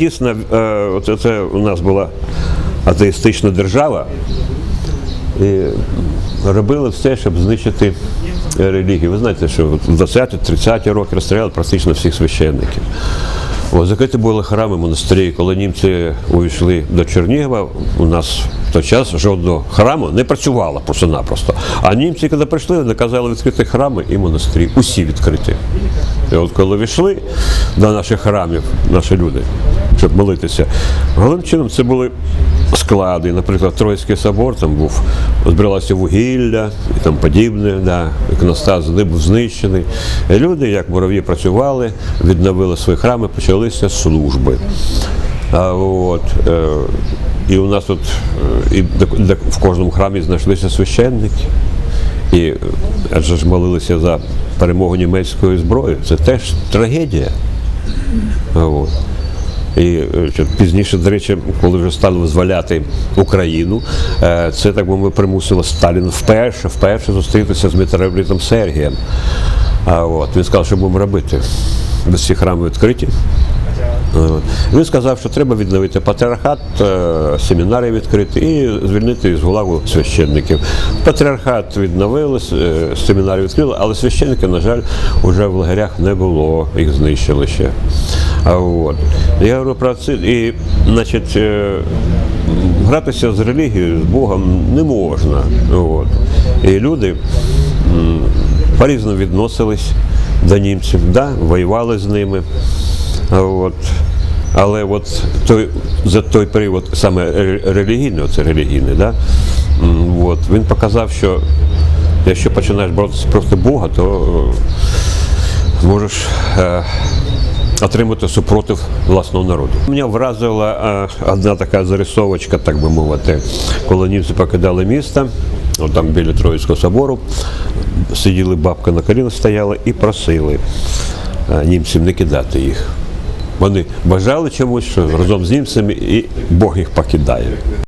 Дійсно, е, оце це у нас була атеїстична держава, і робили все, щоб знищити релігію. Ви знаєте, що в 20-30-ті роки розстріляли практично всіх священників. О, закриті були храми, монастирі. Коли німці увійшли до Чернігова, у нас в той час жодного храму не працювало просто-напросто. А німці, коли прийшли, наказали відкрити храми і монастирі. Усі відкриті. І от коли війшли до наших храмів, наші люди, щоб молитися, головним чином це були склади. Наприклад, Троїцький собор там був, збиралося вугілля і там подібне, да, іконостас не був знищений. І люди, як мурав'ї, працювали, відновили свої храми, почалися служби. А от, е, і у нас тут е, і в кожному храмі знайшлися священники. І адже ж молилися за перемогу німецької зброї. Це теж трагедія. От. І е, пізніше, до речі, коли вже стали визволяти Україну, е, це так би мовити, примусило Сталін вперше, вперше зустрітися з митрополитом Сергієм. А от він сказав, що будемо робити. Без всіх храмів відкриті. Він сказав, що треба відновити патріархат, е, семінарії відкрити і звільнити з гулагу священників. Патріархат відновили, с- семінарії відкрили, але священників, на жаль, вже в лагерях не було, їх знищили ще. А от. Я говорю про це, і, значить, е, гратися з релігією, з Богом не можна. От. І люди по-різному відносились до німців, да, воювали з ними. От. Але от той, за той період, саме ре- релігійний, оце релігійний, да, от, він показав, що якщо починаєш боротися проти Бога, то е, можеш е, отримати супротив власного народу. Мене вразила е, одна така зарисовочка, так би мовити, коли німці покидали місто, от там біля Троїцького собору, сиділи бабка на колінах стояла і просили е, німців не кидати їх. Вони бажали чомусь, що разом з німцями і Бог їх покидає.